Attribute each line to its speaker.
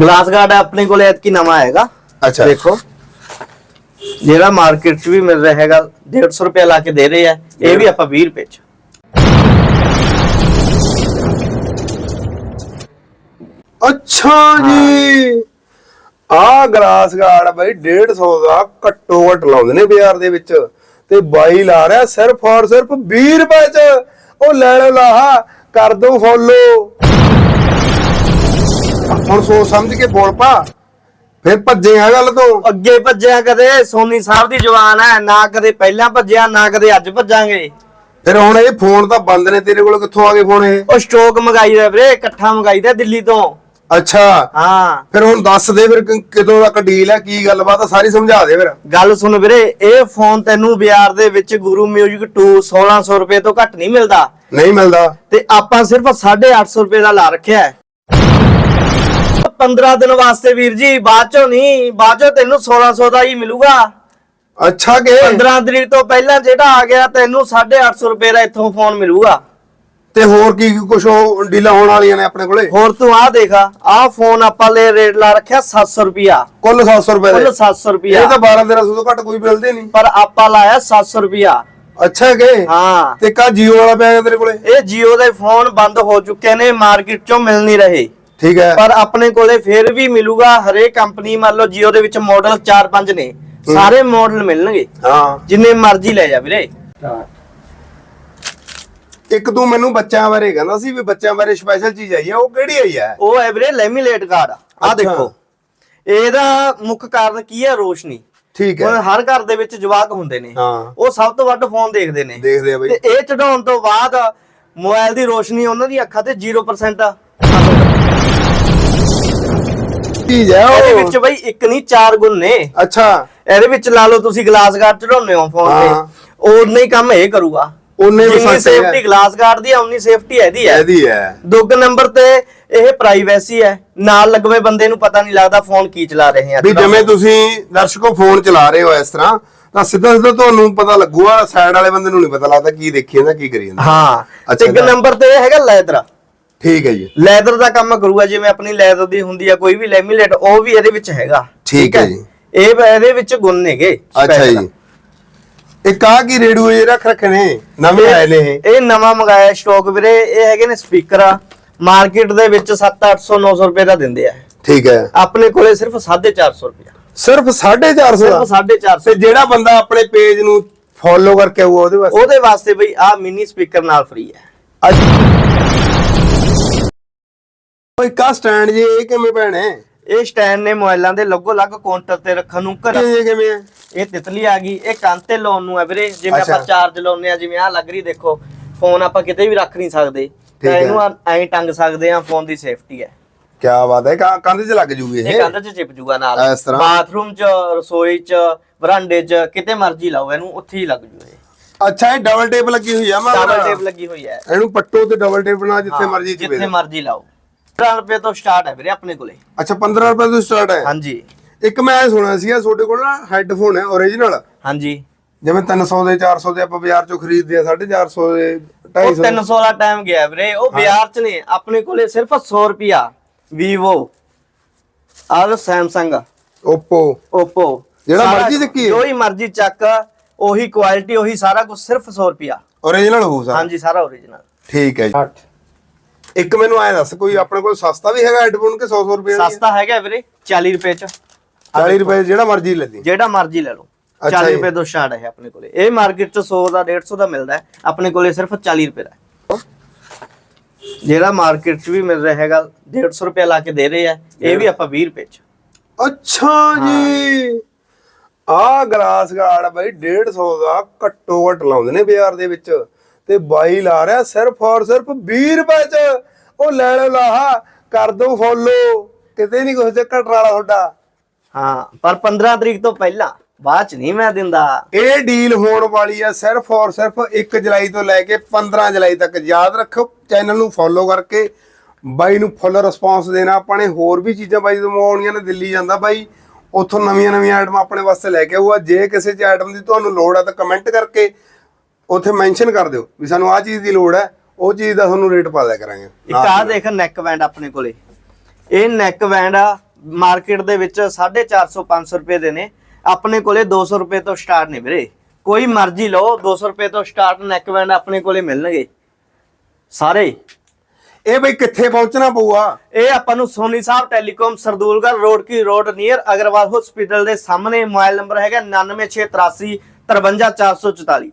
Speaker 1: Glass guard ਆਪਣੇ ਕੋਲੇ ਐਤਕੀ ਨਵਾਂ ਆਏਗਾ।
Speaker 2: ਅੱਛਾ।
Speaker 1: ਦੇਖੋ। ਜਿਹੜਾ ਮਾਰਕੀਟ 'ਚ ਵੀ ਮਿਲ ਰਿਹਾ ਹੈਗਾ 150 ਰੁਪਏ ਲਾ ਕੇ ਦੇ ਰਹੇ ਆ ਇਹ ਵੀ ਆਪਾਂ 20 ਰੁਪਏ 'ਚ।
Speaker 2: ਅੱਛਾ ਜੀ। ਆ ਗਲਾਸ ਗਾਰਡ ਬਈ 150 ਦਾ ਘੱਟੋ ਘੱਟ ਲਾਉਂਦੇ ਨੇ ਬਾਜ਼ਾਰ ਦੇ ਵਿੱਚ। ਤੇ ਬਾਈ ਲਾ ਰਿਹਾ ਸਿਰਫ ਔਰ ਸਿਰਫ 20 ਰੁਪਏ ਚ। ਉਹ ਲੈ ਲਓ ਲਾਹਾ ਕਰ ਦੋ ਫੋਲੋ ਹੁਣ ਸੋਚ ਸਮਝ ਕੇ ਬੋਲ ਪਾ ਫਿਰ ਭੱਜੇ ਆ ਗੱਲ ਤੋਂ।
Speaker 1: ਅੱਗੇ ਭੱਜਿਆ ਕਦੇ ਸੋਨੀ ਸਾਹਿਬ ਦੀ ਜਵਾਨ ਹੈ ਨਾ ਕਦੇ ਪਹਿਲਾਂ ਭੱਜਿਆ ਨਾ ਕਦੇ ਅੱਜ ਭੱਜਾਂਗੇ।
Speaker 2: ਫਿਰ ਹੁਣ ਇਹ ਫੋਨ ਤਾਂ ਬੰਦ ਨੇ ਤੇਰੇ ਕੋਲ ਕਿੱਥੋਂ ਆ ਗਏ ਫੋਨ ਇਹ?
Speaker 1: ਉਹ ਸਟਾਕ ਮੰਗਾਈ ਦਾ ਵੀਰੇ ਇਕੱਠਾ ਮੰਗਾਈ ਦਾ ਦਿੱਲੀ ਤੋਂ।
Speaker 2: ਅੱਛਾ।
Speaker 1: ਹਾਂ।
Speaker 2: ਫਿਰ ਹੁਣ ਦੱਸ ਦੇ ਫਿਰ ਕਿ- ਕਿਦੋਂ ਤੱਕ ਡੀਲ ਹੈ ਕੀ ਗੱਲਬਾਤ ਆ ਸਾਰੀ ਸਮਝਾ ਦੇ ਫਿਰ।
Speaker 1: ਗੱਲ ਸੁਣ ਵੀਰੇ ਇਹ ਫੋਨ ਤੈਨੂੰ ਬਾਜ਼ਾਰ ਦੇ ਵਿੱਚ ਗੁਰੂ ਮਿਊਜ਼ਿਕ 2 1600 ਰੁਪਏ ਤੋਂ ਘੱਟ ਨਹੀਂ ਮਿਲਦਾ।
Speaker 2: ਨਹੀਂ ਮਿਲਦਾ।
Speaker 1: ਤੇ ਆਪਾਂ ਸਿਰਫ 850 ਰੁਪਏ ਦਾ ਲਾ ਰੱਖਿਆ ਹੈ। 15 ਦਿਨ ਵਾਸਤੇ ਵੀਰ ਜੀ ਬਾਅਦ ਚੋਂ ਨਹੀਂ ਬਾਅਦ ਚੋਂ ਤੈਨੂੰ 1600 ਦਾ ਹੀ ਮਿਲੂਗਾ।
Speaker 2: ਅੱਛਾ ਕਿ?
Speaker 1: 15 ਤਰੀਕ ਤੋਂ ਪਹਿਲਾਂ ਜਿਹੜਾ ਆ ਗਿਆ ਤੈਨੂੰ 850 ਰੁਪਏ ਦਾ ਇੱਥੋਂ ਫੋਨ ਮਿਲੂਗਾ।
Speaker 2: ਤੇ ਹੋਰ ਕੀ ਕੁਝ ਉਹ ਡੀਲਾਂ ਹੋਣ ਵਾਲੀਆਂ ਨੇ ਆਪਣੇ ਕੋਲੇ?
Speaker 1: ਹੋਰ ਤੂੰ ਆਹ ਦੇਖ ਆਹ ਫੋਨ ਆਪਾਂ ਲੈ ਰੇਟ ਲਾ ਰੱਖਿਆ 700 ਰੁਪਿਆ
Speaker 2: ਕੁੱਲ 700 ਰੁਪਏ
Speaker 1: ਕੁੱਲ
Speaker 2: ਦੇ
Speaker 1: 700 ਰੁਪਿਆ
Speaker 2: ਇਹ ਤਾਂ 12 1300 ਤੋਂ ਘੱਟ ਕੋਈ ਮਿਲਦੇ ਨਹੀਂ।
Speaker 1: ਪਰ ਆਪਾਂ ਲਾਇਆ 700 ਰੁਪਿਆ
Speaker 2: ਅੱਛਾ ਕਿ?
Speaker 1: ਹਾਂ।
Speaker 2: ਤੇ ਕਾ ਜੀਓ ਵਾਲਾ ਪਿਆ ਤੇਰੇ ਕੋਲੇ?
Speaker 1: ਇਹ Jio ਦੇ ਫੋਨ ਬੰਦ ਹੋ ਚੁੱਕੇ ਨੇ ਮਾਰਕੀਟ ਚੋਂ ਮਿਲ ਨਹੀਂ ਰਹੇ।
Speaker 2: ਠੀਕ ਹੈ।
Speaker 1: ਪਰ ਆਪਣੇ ਕੋਲੇ ਫੇਰ ਵੀ ਮਿਲੂਗਾ ਹਰੇਕ ਕੰਪਨੀ ਮੰਨ ਲਓ Jio ਦੇ ਵਿੱਚ ਮਾਡਲ 4-5 ਨੇ ਸਾਰੇ ਮਾਡਲ ਮਿਲਣਗੇ।
Speaker 2: ਹਾਂ।
Speaker 1: ਜਿੰਨੇ ਮਰਜ਼ੀ ਲੈ ਜਾ ਵੀਰੇ।
Speaker 2: ਇੱਕ ਤੂੰ ਮੈਨੂੰ ਬੱਚਿਆਂ ਬਾਰੇ ਕਹਿੰਦਾ ਸੀ ਵੀ ਬੱਚਿਆਂ ਬਾਰੇ ਸਪੈਸ਼ਲ ਚੀਜ਼ ਆਈ ਹੈ ਉਹ ਕਿਹੜੀ ਆਈ ਹੈ?
Speaker 1: ਉਹ ਹੈ ਵੀਰੇ ਲੈਮੀਲੇਟ ਕਾਰਡ ਆ। ਦੇਖੋ। ਇਹਦਾ ਮੁੱਖ ਕਾਰਨ ਕੀ ਹੈ? ਰੋਸ਼ਨੀ।
Speaker 2: ਠੀਕ ਹੈ।
Speaker 1: ਹਰ ਘਰ ਦੇ ਵਿੱਚ ਜਵਾਕ ਹੁੰਦੇ ਨੇ।
Speaker 2: ਹਾਂ।
Speaker 1: ਉਹ ਸਭ ਤੋਂ ਵੱਧ ਫੋਨ ਦੇਖਦੇ ਨੇ।
Speaker 2: ਦੇਖਦੇ ਆ ਬਈ।
Speaker 1: ਤੇ ਇਹ ਚੜਾਉਣ ਤੋਂ ਬਾਅਦ ਮੋਬਾਈਲ ਦੀ ਰੋਸ਼ਨੀ ਉਹਨਾਂ ਦੀ ਅੱਖਾਂ ਤੇ 0%
Speaker 2: ਚੀਜ਼ ਹੈ
Speaker 1: ਇਹਦੇ
Speaker 2: ਉਹ।
Speaker 1: ਵਿੱਚ ਬਈ ਇੱਕ ਨਹੀਂ ਚਾਰ ਗੁਣ ਨੇ।
Speaker 2: ਅੱਛਾ।
Speaker 1: ਇਹਦੇ ਵਿੱਚ ਲਾ ਲਓ ਤੁਸੀਂ ਗਲਾਸ ਗਾਰਡ ਚੜਾਉਂਦੇ ਹੋ ਫੋਨ
Speaker 2: ਹਾਂ।
Speaker 1: ਤੇ ਉਨਾ ਹੀ ਕੰਮ ਇਹ ਕਰੂਗਾ।
Speaker 2: ਉਹਨੇ ਵੀ
Speaker 1: ਜਿੰਨੀ
Speaker 2: ਹੈ
Speaker 1: ਸੇਫਟੀ ਗਲਾਸ ਗਾਰਡ ਦੀ ਆ ਉਨੀ ਸੇਫਟੀ ਇਹਦੀ ਹੈ
Speaker 2: ਇਹਦੀ ਹੈ।
Speaker 1: ਦੂਜੇ ਨੰਬਰ ਤੇ ਇਹ ਪ੍ਰਾਈਵੇਸੀ ਹੈ। ਨਾਲ ਲੱਗਵੇਂ ਬੰਦੇ ਨੂੰ ਪਤਾ ਨਹੀਂ ਲੱਗਦਾ ਫੋਨ ਕੀ ਚਲਾ ਰਹੇ ਆ।
Speaker 2: ਵੀ ਜਿਵੇਂ ਤੁਸੀਂ ਦਰਸ਼ਕੋ ਫੋਨ ਚਲਾ ਰਹੇ ਹੋ ਇਸ ਤਰ੍ਹਾਂ ਤਾਂ ਸਿੱਧਾ ਸਿੱਧਾ ਤੁਹਾਨੂੰ ਪਤਾ ਲੱਗੂਗਾ ਸਾਈਡ ਵਾਲੇ ਬੰਦੇ ਨੂੰ ਨਹੀਂ ਪਤਾ ਲੱਗਦਾ ਕੀ ਦੇਖੀ ਜਾਂਦਾ ਕੀ ਕਰੀ ਜਾਂਦਾ।
Speaker 1: ਹਾਂ।
Speaker 2: ਅੱਛਾ
Speaker 1: ਤੀਜੇ
Speaker 2: ਜੀ।
Speaker 1: ਨੰਬਰ ਤੇ ਇਹ ਹੈਗਾ ਲੈਦਰ।
Speaker 2: ਠੀਕ ਹੈ ਜੀ।
Speaker 1: ਲੈਦਰ ਦਾ ਕੰਮ ਕਰੂਗਾ ਜਿਵੇਂ ਆਪਣੀ ਲੈਦਰ ਦੀ ਹੁੰਦੀ ਆ ਕੋਈ ਵੀ ਲੈਮੀਲੇਟ ਉਹ ਵੀ ਇਹਦੇ ਵਿੱਚ ਹੈਗਾ।
Speaker 2: ਠੀਕ ਹੈ ਜੀ।
Speaker 1: ਇਹ ਇਹਦੇ ਵਿੱਚ ਗੁਣ ਨੇਗੇ
Speaker 2: ਅੱਛਾ। ਜੀ। ਇਹ ਕਾ ਕੀ ਰੇਡੀਓ ਜੇ ਰੱਖ ਰੱਖੇ ਨੇ? ਨਵੇਂ ਆਏ ਨੇ ਇਹ।
Speaker 1: ਇਹ ਨਵਾਂ ਮੰਗਾਇਆ ਸਟਾਕ ਵੀਰੇ ਇਹ ਹੈਗੇ ਨੇ ਸਪੀਕਰ ਮਾਰਕੀਟ ਦੇ ਵਿੱਚ 7 800 900 ਰੁਪਏ ਦਾ ਦਿੰਦੇ ਆ।
Speaker 2: ਠੀਕ ਹੈ।
Speaker 1: ਆਪਣੇ ਕੋਲੇ ਸਿਰਫ 450 ਰੁਪਏ
Speaker 2: ਸਿਰਫ 450
Speaker 1: ਸਿਰਫ
Speaker 2: ਦਾ
Speaker 1: 450
Speaker 2: ਤੇ ਜਿਹੜਾ ਬੰਦਾ ਆਪਣੇ ਪੇਜ ਨੂੰ ਫੋਲੋ ਕਰਕੇ ਆਊਗਾ ਉਹਦੇ ਵਾਸਤੇ?
Speaker 1: ਉਹਦੇ ਵਾਸਤੇ ਬਈ ਆ ਮਿਨੀ ਸਪੀਕਰ ਨਾਲ ਫ੍ਰੀ ਹੈ।
Speaker 2: ਓਏ ਕਾ ਸਟੈਂਡ ਜੇ ਇਹ ਕਿਵੇਂ ਭੈਣੇ?
Speaker 1: ਇਹ ਸਟੈਂਡ ਨੇ ਮੋਬਾਈਲਾਂ ਦੇ ਲੱਗੋ ਲੱਗ ਕਾਊਂਟਰ ਤੇ ਰੱਖਣ ਨੂੰ ਘਰ
Speaker 2: ਇਹ ਕਿਵੇਂ ਹੈ
Speaker 1: ਇਹ ਤਿਤਲੀ ਆ ਗਈ ਇਹ ਕੰਨ ਤੇ ਲਾਉਣ ਨੂੰ ਵੀਰੇ। ਜਿਵੇਂ। ਆਪਾਂ ਚਾਰਜ ਲਾਉਨੇ ਆ ਜਿਵੇਂ ਆ ਲੱਗ ਰਹੀ ਦੇਖੋ ਫੋਨ ਆਪਾਂ ਕਿਤੇ ਵੀ ਰੱਖ ਨਹੀਂ ਸਕਦੇ। ਤਾਂ। ਇਹਨੂੰ ਐਂ ਟੰਗ ਸਕਦੇ ਆ ਫੋਨ ਦੀ ਸੇਫਟੀ ਹੈ।
Speaker 2: ਕੀ ਬਾਤ ਹੈ ਕੰਧ 'ਚ ਲੱਗ ਜੂਗੀ
Speaker 1: ਇਹ?
Speaker 2: ਇਹ
Speaker 1: ਕੰਧ 'ਚ ਚਿਪ ਜੂਗਾ ਨਾਲ? ਬਾਥਰੂਮ 'ਚ ਰਸੋਈ 'ਚ ਵਰਾਂਡੇ 'ਚ ਕਿਤੇ ਮਰਜ਼ੀ ਲਾਓ ਇਹਨੂੰ ਉੱਥੇ ਹੀ ਲੱਗ ਜੂ ਇਹ।
Speaker 2: ਅੱਛਾ ਇਹ ਡਬਲ ਟੇਪ ਲੱਗੀ ਹੋਈ ਆ ਮੈਂ
Speaker 1: ਡਬਲ ਟੇਪ ਲੱਗੀ ਹੋਈ ਹੈ।
Speaker 2: ਇਹਨੂੰ ਪੱਟੋ ਤੇ ਡਬਲ ਟੇਪ ਨਾਲ ਜਿੱਥੇ ਮਰਜ਼ੀ
Speaker 1: ਜਿੱਥੇ ਮਰਜ਼ੀ ਲਾਓ। 15 ਰੁਪਏ ਤੋਂ ਸਟਾਰਟ ਹੈ ਵੀਰੇ ਆਪਣੇ ਕੋਲੇ।
Speaker 2: ਅੱਛਾ 15 ਰੁਪਏ ਤੋਂ ਸਟਾਰਟ ਹੈ?
Speaker 1: ਹਾਂਜੀ।
Speaker 2: ਇੱਕ ਮੈਂ ਸੁਣਿਆ ਸੀਗਾ ਤੁਹਾਡੇ ਕੋਲ ਨਾ ਹੈੱਡਫੋਨ ਹੈ origignal
Speaker 1: ਹਾਂਜੀ।
Speaker 2: ਜਿਵੇਂ 300 ਦੇ 400 ਦੇ ਆਪਾਂ ਬਾਜ਼ਾਰ ਚੋਂ ਖਰੀਦਦੇ ਆ 450 ਦੇ
Speaker 1: ਉਹ
Speaker 2: 250
Speaker 1: 300 ਵਾਲਾ ਟਾਈਮ ਗਿਆ ਵੀਰੇ ਉਹ ਬਾਜ਼ਾਰ 'ਚ ਨੇ ਆਪਣੇ ਕੋਲੇ ਸਿਰਫ 100 ਰੁਪਿਆ vivo ਆਹ ਸੈਮਸੰਗ
Speaker 2: Oppo
Speaker 1: oppo
Speaker 2: ਜਿਹੜਾ ਮਰਜ਼ੀ ਚੱਕੀ।
Speaker 1: ਜੋ ਹੀ ਮਰਜ਼ੀ ਚੱਕ ਉਹੀ ਕੁਆਲਿਟੀ ਉਹੀ ਸਾਰਾ ਕੁਝ ਸਿਰਫ 100 ਰੁਪਿਆ
Speaker 2: origignal ਹੋਊ ਸਰ।
Speaker 1: ਹਾਂਜੀ ਸਾਰਾ ਓਰੀਜਨਲ
Speaker 2: ਠੀਕ ਹੈ ਜੀ। ਇੱਕ ਮੈਨੂੰ ਐ ਦੱਸ ਕੋਈ ਆਪਣੇ ਕੋਲ ਸਸਤਾ ਵੀ ਹੈਗਾ ਹੈੱਡਫੋਨ ਕਿ 100 100 ਰੁਪਏ ਦਾ
Speaker 1: ਸਸਤਾ ਹੈਗਾ ਵੀਰੇ 40 ਰੁਪਏ 'ਚ।
Speaker 2: 40 ਰੁਪਏ ਜਿਹੜਾ ਮਰਜ਼ੀ ਲੈ ਲਈ
Speaker 1: ਜਿਹੜਾ ਮਰਜ਼ੀ ਲੈ ਲਓ।
Speaker 2: ਅੱਛਾ
Speaker 1: 40
Speaker 2: ਜੀ।
Speaker 1: ਰੁਪਏ ਤੋਂ ਸਟਾਰਟ ਹੈ ਆਪਣੇ ਕੋਲੇ। ਇਹ ਮਾਰਕੀਟ 'ਚ 100 ਦਾ 150 ਦਾ ਮਿਲਦਾ ਹੈ। ਆਪਣੇ ਕੋਲੇ ਸਿਰਫ 40 ਰੁਪਏ ਦਾ। ਜਿਹੜਾ ਮਾਰਕੀਟ 'ਚ ਵੀ ਮਿਲ ਰਿਹਾ ਹੈਗਾ 150 ਰੁਪਏ ਲਾ ਕੇ ਦੇ ਰਹੇ ਆ ਇਹ ਵੀ ਆਪਾਂ 20 ਰੁਪਏ 'ਚ।
Speaker 2: ਅੱਛਾ ਜੀ। ਆ ਗਲਾਸ ਗਾਰਡ ਬਈ 150 ਦਾ ਘੱਟੋ ਘੱਟ ਲਾਉਂਦੇ ਨੇ ਬਾਜ਼ਾਰ ਦੇ ਵਿੱਚ। ਤੇ ਬਾਈ ਲਾ ਰਿਹਾ ਸਿਰਫ ਔਰ ਸਿਰਫ 20 ਰੁਪਏ ਚ। ਉਹ ਲੈ ਲਓ ਲਾਹਾ ਕਰ ਦੋ ਫੋਲੋ ਕਿਤੇ ਨਹੀਂ ਕੁਝ ਚੱਕਰ ਵਾਲਾ ਤੁਹਾਡਾ।
Speaker 1: ਹਾਂ ਪਰ 15 ਤਰੀਕ ਤੋਂ ਪਹਿਲਾਂ ਬਾਅਦ 'ਚ ਨਹੀਂ ਮੈਂ ਦਿੰਦਾ।
Speaker 2: ਇਹ ਡੀਲ ਹੋਣ ਵਾਲੀ ਆ ਸਿਰਫ ਔਰ ਸਿਰਫ 1 ਜੁਲਾਈ ਤੋਂ ਲੈ ਕੇ 15 ਜੁਲਾਈ ਤੱਕ। ਯਾਦ ਰੱਖੋ ਚੈਨਲ ਨੂੰ ਫੋਲੋ ਕਰਕੇ ਬਾਈ ਨੂੰ ਫੁੱਲ ਰਿਸਪਾਂਸ ਦੇਣਾ। ਆਪਾਂ ਨੇ ਹੋਰ ਵੀ ਚੀਜ਼ਾਂ ਬਾਈ ਤੋਂ ਮੰਗਵਾਉਣੀਆਂ ਨੇ ਦਿੱਲੀ ਜਾਂਦਾ ਬਾਈ। ਉੱਥੋਂ ਨਵੀਆਂ ਨਵੀਆਂ ਆਈਟਮਾਂ ਆਪਣੇ ਵਾਸਤੇ ਲੈ ਕੇ ਆਊਗਾ। ਜੇ ਕਿਸੇ ਚ ਆਈਟਮ ਦੀ ਤੁਹਾਨੂੰ ਲੋੜ ਹੈ ਤਾਂ ਕਮੈਂਟ ਕਰਕੇ ਉੱਥੇ ਮੈਂਸ਼ਨ ਕਰ ਦਿਓ ਵੀ ਸਾਨੂੰ ਆਹ ਚੀਜ਼ ਦੀ ਲੋੜ ਹੈ ਉਹ ਚੀਜ਼ ਦਾ ਤੁਹਾਨੂੰ ਰੇਟ ਪਾ ਦਿਆ ਕਰਾਂਗੇ।
Speaker 1: ਇੱਕ ਆਹ ਦੇਖ ਨੈਕ ਬੈਂਡ ਆਪਣੇ ਕੋਲੇ। ਇਹ ਨੈਕ ਬੈਂਡ ਆ ਮਾਰਕੀਟ ਦੇ ਵਿੱਚ 450 500 ਰੁਪਏ ਦੇ ਨੇ। ਆਪਣੇ ਕੋਲੇ 200 ਰੁਪਏ ਤੋਂ ਸਟਾਰਟ ਨੇ ਵੀਰੇ। ਕੋਈ ਮਰਜ਼ੀ ਲਓ 200 ਰੁਪਏ ਤੋਂ ਸਟਾਰਟ ਨੈਕ ਬੈਂਡ ਆਪਣੇ ਕੋਲੇ ਮਿਲਣਗੇ। ਸਾਰੇ।
Speaker 2: ਇਹ ਬਈ ਕਿੱਥੇ ਪਹੁੰਚਣਾ ਪਊਗਾ?
Speaker 1: ਇਹ ਆਪਾਂ ਨੂੰ ਸੋਨੀ ਸਾਹਿਬ ਟੈਲੀਕਾਮ ਸਰਦੂਲਗੜ੍ਹ ਰੋਡ ਕੀ ਰੋਡ ਨੀਅਰ ਅਗਰਵਾਲ ਹਸਪੀਟਲ ਦੇ ਸਾਹਮਣੇ। ਮੋਬਾਈਲ ਨੰਬਰ ਹੈਗਾ 99683 53444